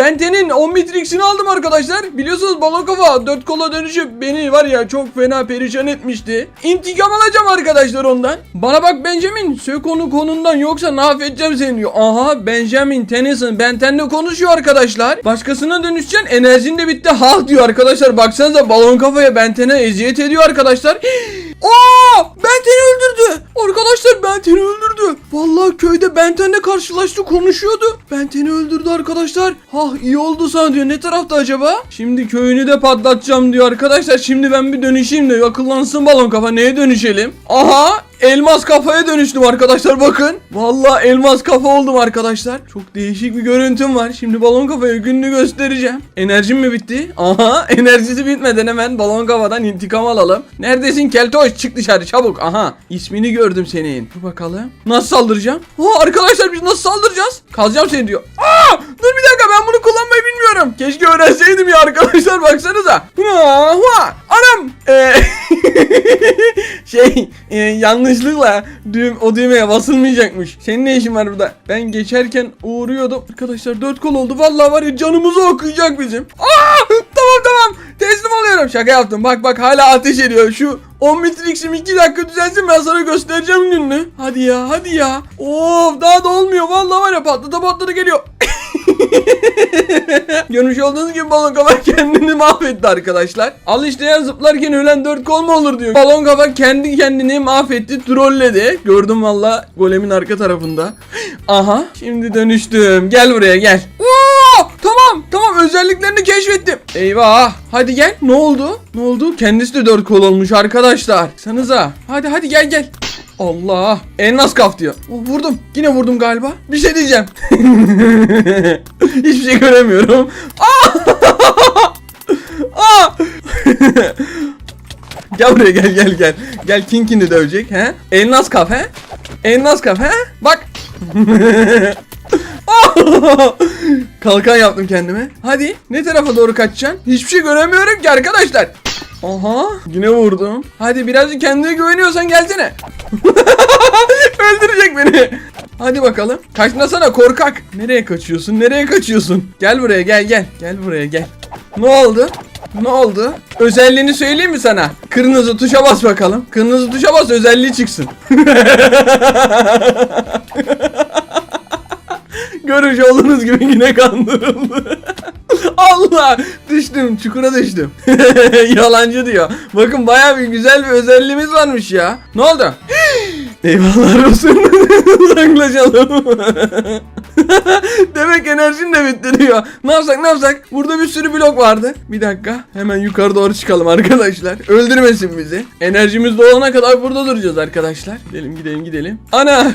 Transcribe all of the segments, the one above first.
Benten'in 10 Matrix'ini aldım arkadaşlar. Biliyorsunuz balon kafa 4 kola dönüşüp beni var ya çok fena perişan etmişti. İntikam alacağım arkadaşlar ondan. Bana bak Benjamin sök onu konundan yoksa mahvedeceğim seni diyor. Aha Benjamin Tennyson Benten'le konuşuyor arkadaşlar. Başkasına dönüşeceksin enerjin de bitti. Ha diyor arkadaşlar baksanıza balon kafaya Benten'e eziyet ediyor arkadaşlar. Aa! Benten'i öldürdü. Arkadaşlar Benten'i öldürdü. Vallahi köyde Benten'le karşılaştı konuşuyordu. Benten'i öldürdü arkadaşlar. Ha iyi oldu sana diyor. Ne tarafta acaba? Şimdi köyünü de patlatacağım diyor arkadaşlar. Şimdi ben bir dönüşeyim de akıllansın balon kafa. Neye dönüşelim? Aha elmas kafaya dönüştüm arkadaşlar bakın. Vallahi elmas kafa oldum arkadaşlar. Çok değişik bir görüntüm var. Şimdi balon kafaya gününü göstereceğim. Enerjim mi bitti? Aha enerjisi bitmeden hemen balon kafadan intikam alalım. Neredesin Keltoş? Çık dışarı çabuk. Aha ismini gördüm senin. Dur bakalım. Nasıl saldıracağım? Aa arkadaşlar biz nasıl saldıracağız? Kalacağım seni diyor. Aa dur bir dakika ben bunu kullanmayı bilmiyorum. Keşke öğrenseydim ya arkadaşlar baksanıza. Ha. Anam. Ee, şey e, yanlışlıkla düğüm, o düğmeye basılmayacakmış. Senin ne işin var burada? Ben geçerken uğruyordum. Arkadaşlar dört kol oldu. Vallahi var ya canımızı okuyacak bizim. Aa. Teslim oluyorum. Şaka yaptım. Bak bak hala ateş ediyor. Şu 10 Matrix'im 2 dakika düzelsin ben sana göstereceğim gününü. Hadi ya hadi ya. Of daha da olmuyor. Vallahi var ya patlata patlata geliyor. Görmüş olduğunuz gibi balon kafa kendini mahvetti arkadaşlar. Al işte ya zıplarken ölen dört kol mu olur diyor. Balon kafa kendi kendini mahvetti, trolledi. Gördüm valla golemin arka tarafında. Aha şimdi dönüştüm. Gel buraya gel. Tamam tamam özelliklerini keşfettim. Eyvah hadi gel ne oldu? Ne oldu? Kendisi de dört kol olmuş arkadaşlar. Sanıza. Hadi hadi gel gel. Allah. En az kaf diyor. Oh, vurdum. Yine vurdum galiba. Bir şey diyeceğim. Hiçbir şey göremiyorum. Aa! Aa! gel buraya gel gel gel. Gel Kinkini dövecek he. Elnas kaf he. Elnas kaf he. Bak. Kalkan yaptım kendime. Hadi ne tarafa doğru kaçacaksın? Hiçbir şey göremiyorum ki arkadaşlar. Aha yine vurdum. Hadi birazcık kendine güveniyorsan gelsene. Öldürecek beni. Hadi bakalım. Kaçmasana korkak. Nereye kaçıyorsun? Nereye kaçıyorsun? Gel buraya gel gel. Gel buraya gel. Ne oldu? Ne oldu? Özelliğini söyleyeyim mi sana? Kırmızı tuşa bas bakalım. Kırmızı tuşa bas özelliği çıksın. Görüş olduğunuz gibi yine kandırıldı. Allah! Düştüm, çukura düştüm. Yalancı diyor. Bakın bayağı bir güzel bir özelliğimiz varmış ya. Ne oldu? Eyvallah olsun. Uzaklaşalım. Demek enerjin de bitti diyor. Ne yapsak ne yapsak? Burada bir sürü blok vardı. Bir dakika. Hemen yukarı doğru çıkalım arkadaşlar. Öldürmesin bizi. Enerjimiz dolana kadar burada duracağız arkadaşlar. Gidelim gidelim gidelim. Ana!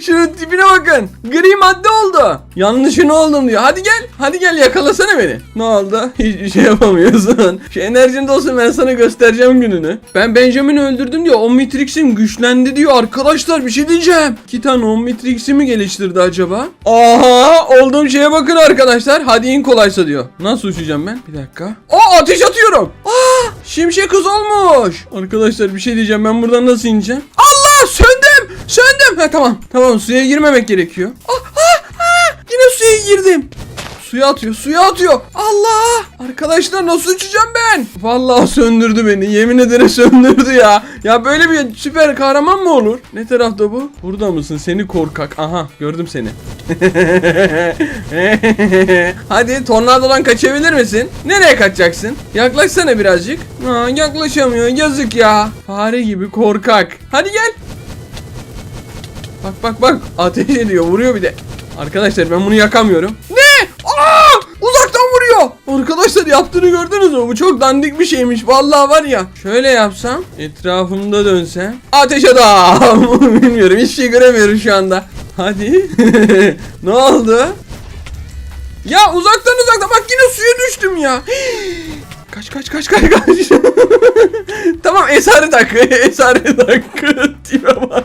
Şunun tipine bakın. Gri madde oldu. Yanlışın oldum diyor. Hadi gel. Hadi gel yakalasana beni. Ne oldu? Hiçbir şey yapamıyorsun. Şu enerjin de ben sana göstereceğim gününü. Ben Benjamin'i öldürdüm diyor. Omnitrix'im güçlendi diyor. Arkadaşlar bir şey diyeceğim. İki tane Omnitrix'i mi geliştirdi acaba? Aha olduğum şeye bakın arkadaşlar. Hadi in kolaysa diyor. Nasıl uçacağım ben? Bir dakika. Aa ateş atıyorum. Aa şimşek kız olmuş. Arkadaşlar bir şey diyeceğim. Ben buradan nasıl ineceğim? Söndüm. Söndüm. Ha tamam. Tamam suya girmemek gerekiyor. Ah, ah, ah. Yine suya girdim. Suya atıyor, suya atıyor. Allah! Arkadaşlar nasıl uçacağım ben? Vallahi söndürdü beni. Yemin ederim söndürdü ya. Ya böyle bir süper kahraman mı olur? Ne tarafta bu? Burada mısın? Seni korkak. Aha, gördüm seni. Hadi tornadodan kaçabilir misin? Nereye kaçacaksın? Yaklaşsana birazcık. Aa, yaklaşamıyor. Yazık ya. Fare gibi korkak. Hadi gel. Bak bak bak. Ateş ediyor. Vuruyor bir de. Arkadaşlar ben bunu yakamıyorum. Ne? Aa! Uzaktan vuruyor. Arkadaşlar yaptığını gördünüz mü? Bu çok dandik bir şeymiş. Vallahi var ya. Şöyle yapsam. Etrafımda dönsem. Ateş adam. Bilmiyorum. Hiçbir şey göremiyorum şu anda. Hadi. ne oldu? Ya uzaktan uzaktan. Bak yine suya düştüm ya. Kaç kaç kaç kaç kaç. tamam esarı tak. Esarı tak. Tipe bak.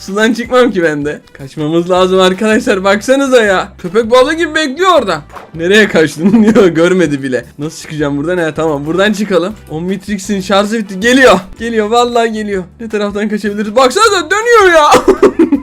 Sudan çıkmam ki ben de. Kaçmamız lazım arkadaşlar baksanıza ya. Köpek balığı gibi bekliyor orada. Nereye kaçtın diyor görmedi bile. Nasıl çıkacağım buradan? He tamam buradan çıkalım. Omnitrix'in şarjı bitti. Geliyor. Geliyor vallahi geliyor. Ne taraftan kaçabiliriz? Baksanıza dönüyor ya.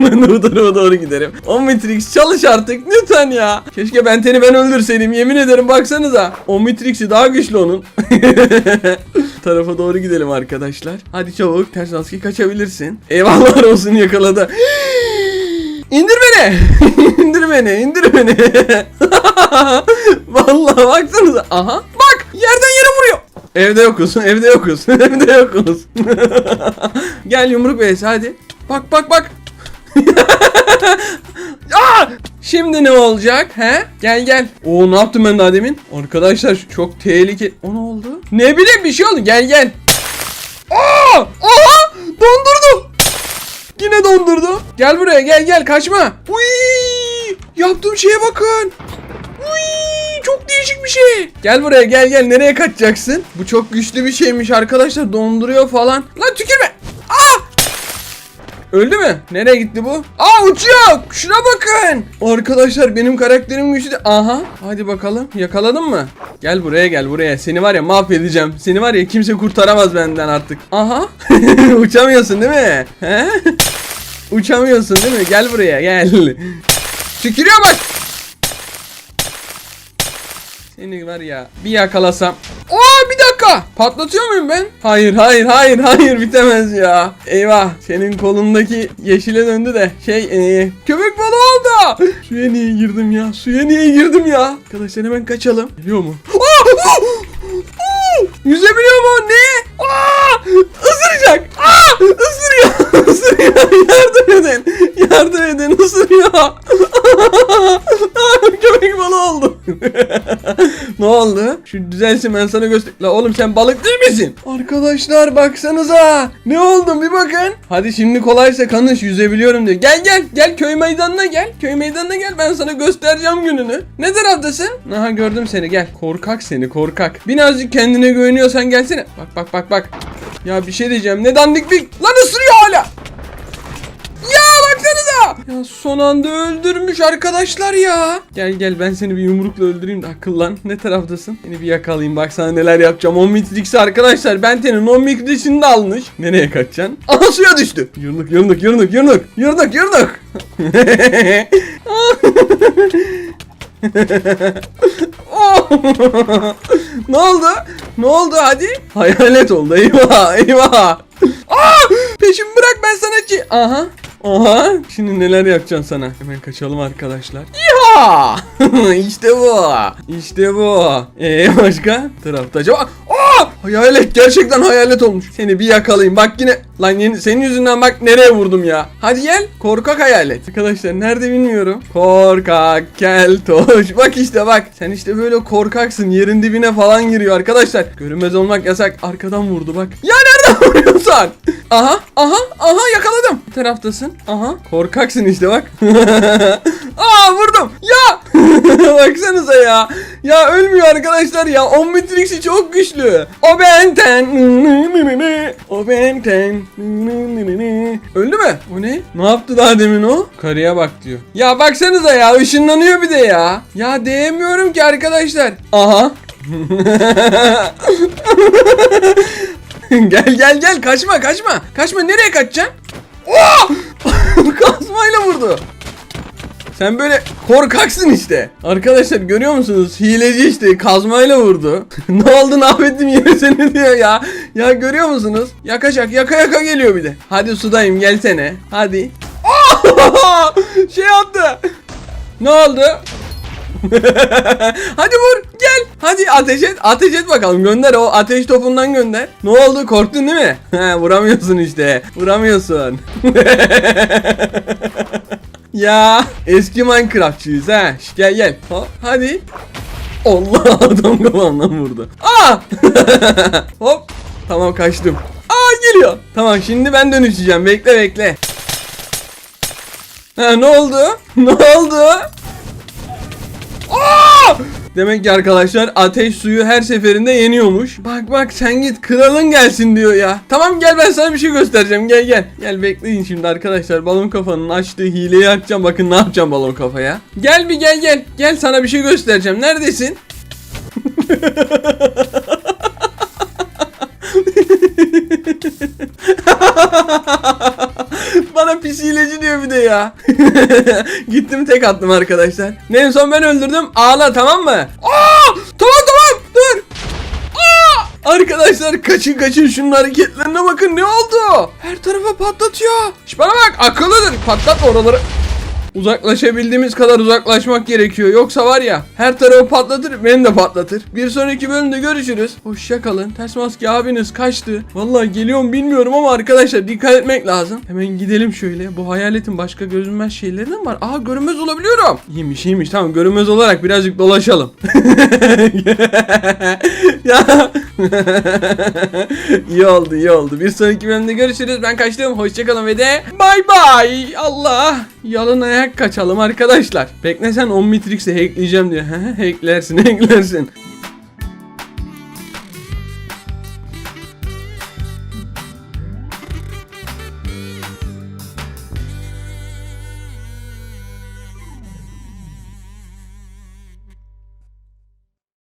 ben bu tarafa doğru giderim. Omnitrix çalış artık lütfen ya. Keşke Benten'i ben öldürseydim yemin ederim baksanıza. Omnitrix'i daha güçlü onun. tarafa doğru gidelim arkadaşlar. Hadi çabuk ters kaçabilirsin. Eyvallah olsun yakaladı. İndir beni. indir beni. indir beni. Vallahi baksanıza. Aha. Bak yerden yere vuruyor. Evde yokuz. Evde yokuz. Evde yokuz. Gel yumruk vs hadi. Bak bak bak. Aa! Şimdi ne olacak he? Gel gel. Oo ne yaptım ben daha demin? Arkadaşlar çok tehlikeli. O ne oldu? Ne bileyim bir şey oldu. Gel gel. Aa! Aha! Dondurdu. Yine dondurdu. Gel buraya gel gel kaçma. Uy! Yaptığım şeye bakın. Uy! Çok değişik bir şey. Gel buraya gel gel nereye kaçacaksın? Bu çok güçlü bir şeymiş arkadaşlar donduruyor falan. Lan tükürme. Aa! Öldü mü? Nereye gitti bu? Aa uçuyor. Şuna bakın. Arkadaşlar benim karakterim güçlü. Aha. Hadi bakalım. Yakaladın mı? Gel buraya gel buraya. Seni var ya mahvedeceğim. Seni var ya kimse kurtaramaz benden artık. Aha. Uçamıyorsun değil mi? He? Uçamıyorsun değil mi? Gel buraya gel. Tükürüyor bak. Seni var ya bir yakalasam. Oo bir dakika. Patlatıyor muyum ben? Hayır hayır hayır hayır bitemez ya. Eyvah senin kolundaki yeşile döndü de şey ee, köpek balığı oldu. Suya niye girdim ya? Suya niye girdim ya? Arkadaşlar hemen kaçalım. Geliyor mu? Aa! Aa! Yüzebiliyor mu? Ne? Aa! Isıracak. Aa! Isırıyor. Isırıyor. Yardım edin. Yardım edin. Isırıyor. Köpek balığı oldu. ne oldu? Şu düzelsin ben sana göster. La oğlum sen balık değil misin? Arkadaşlar baksanıza. Ne oldu bir bakın. Hadi şimdi kolaysa kanış yüzebiliyorum diyor. Gel gel gel köy meydanına gel. Köy meydanına gel ben sana göstereceğim gününü. Ne taraftasın? Aha gördüm seni gel. Korkak seni korkak. Birazcık kendine güveniyorsan gelsene. Bak bak bak bak. Ya bir şey diyeceğim. Ne dandik bir... Lan ısırıyor hala. Ya baksanıza. Ya son anda öldürmüş arkadaşlar ya. Gel gel ben seni bir yumrukla öldüreyim de akıllan. Ne taraftasın? Seni bir yakalayayım bak sana neler yapacağım. 10 mitrix'i arkadaşlar Benten'in 10 mitrix'ini de almış. Nereye kaçacaksın? Aha suya düştü. Yürüdük yürüdük yürüdük yürüdük. Yürüdük yürüdük. Ne oldu? Ne oldu hadi? Hayalet oldu eyvah eyvah. Aa! Peşimi bırak ben sana ki. Aha. Aha. Şimdi neler yapacaksın sana? Hemen kaçalım arkadaşlar. İşte bu. İşte bu. Ee başka? Tarafta acaba? Aa! Hayalet gerçekten hayalet olmuş. Seni bir yakalayayım. Bak yine lan yeni, senin yüzünden bak nereye vurdum ya. Hadi gel. Korkak hayalet. Arkadaşlar nerede bilmiyorum. Korkak keltoş. Bak işte bak. Sen işte böyle korkaksın. Yerin dibine falan giriyor arkadaşlar. Görünmez olmak yasak. Arkadan vurdu bak. Ya nereden vuruyorsun? Aha aha aha yakaladım. Bir taraftasın. Aha korkaksın işte bak. Aa vurdum. Ya. Baksanıza ya. Ya ölmüyor arkadaşlar ya. Omnitrix'i çok güçlü. O benten. O benten. Öldü mü? O ne? Ne yaptı daha demin o? Karıya bak diyor. Ya baksanıza ya ışınlanıyor bir de ya. Ya değemiyorum ki arkadaşlar. Aha. gel gel gel kaçma kaçma. Kaçma nereye kaçacaksın? Oh! Kazmayla vurdu. Sen böyle korkaksın işte. Arkadaşlar görüyor musunuz? Hileci işte kazmayla vurdu. ne oldu ne yine seni diyor ya. Ya görüyor musunuz? Yakacak yaka yaka geliyor bir de. Hadi sudayım gelsene. Hadi. Şey yaptı. Ne oldu? Hadi vur gel. Hadi ateş et. Ateş et bakalım gönder o ateş topundan gönder. Ne oldu korktun değil mi? He vuramıyorsun işte. Vuramıyorsun. ya eski Minecraftçıyız ha. Gel gel. Ha, hadi. Allah adam kafamdan vurdu. Aa! Hop. Tamam kaçtım. Aa geliyor. Tamam şimdi ben dönüşeceğim. Bekle bekle. Ha ne oldu? Ne oldu? Demek ki arkadaşlar ateş suyu her seferinde yeniyormuş. Bak bak sen git kralın gelsin diyor ya. Tamam gel ben sana bir şey göstereceğim gel gel. Gel bekleyin şimdi arkadaşlar balon kafanın açtığı hileyi açacağım bakın ne yapacağım balon kafaya. Gel bir gel gel. Gel sana bir şey göstereceğim. Neredesin? Bana pis hileci diyor bir de ya. Gittim tek attım arkadaşlar. Ne en son ben öldürdüm. Ağla tamam mı? Aa! Tamam tamam dur. Aa! Arkadaşlar kaçın kaçın şunun hareketlerine bakın ne oldu? Her tarafa patlatıyor. Şş, bana bak akıllıdır patlatma oraları. Uzaklaşabildiğimiz kadar uzaklaşmak gerekiyor. Yoksa var ya her tarafı patlatır beni de patlatır. Bir sonraki bölümde görüşürüz. Hoşça kalın. Ters maske abiniz kaçtı. Vallahi geliyor mu bilmiyorum ama arkadaşlar dikkat etmek lazım. Hemen gidelim şöyle. Bu hayaletin başka görünmez şeyleri de var? Aa görünmez olabiliyorum. İyiymiş iyiymiş tamam görünmez olarak birazcık dolaşalım. ya iyi oldu iyi oldu. Bir sonraki bölümde görüşürüz. Ben kaçtım. Hoşçakalın ve de bay bay. Allah. Yalın ayak kaçalım arkadaşlar. Bekle sen Omnitrix'i hackleyeceğim diyor. Hacklersin hacklersin.